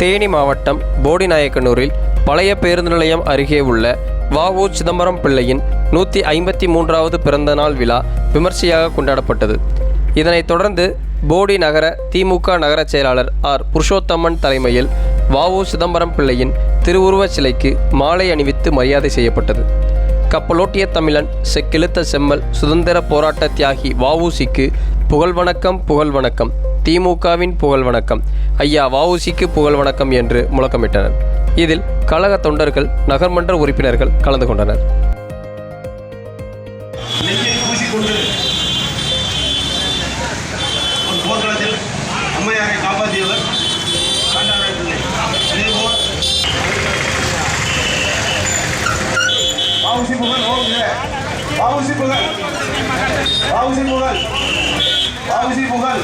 தேனி மாவட்டம் போடிநாயக்கனூரில் பழைய பேருந்து நிலையம் அருகே உள்ள வஉ சிதம்பரம் பிள்ளையின் நூற்றி ஐம்பத்தி மூன்றாவது பிறந்தநாள் விழா விமர்சையாக கொண்டாடப்பட்டது. இதனைத் தொடர்ந்து போடி நகர திமுக நகர செயலாளர் ஆர். புருஷோத்தம்மன் தலைமையில் வஉ சிதம்பரம் பிள்ளையின் திருவுருவச் சிலைக்கு மாலை அணிவித்து மரியாதை செய்யப்பட்டது. கப்பலோட்டிய தமிழன் செக்கிழுத்த செம்மல் சுதந்திர போராட்ட தியாகி வஉசிக்கு புகழ் வணக்கம் புகழ் வணக்கம் திமுகவின் புகழ் வணக்கம். ஐயா வஉசிக்கு புகழ் வணக்கம் என்று முழக்கமிட்டனர். இதில் கழக தொண்டர்கள் நகர்மன்ற உறுப்பினர்கள் கலந்து கொண்டனர். காப்பாற்றியவர் பாவுசி புகழ் ஓங்க பாவுசி புகழ். பாவுசி புகழ். பாவுசி புகழ்